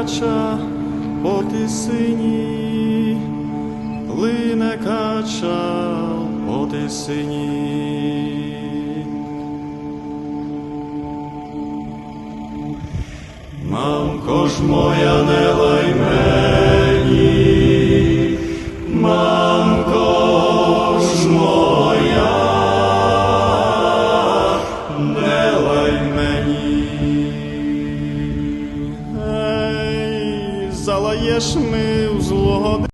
кача по тисині, лине кача по тисині. Мамко ж моя не лай мені, мамко ж моя, не лай мені. Залаєш ми в злого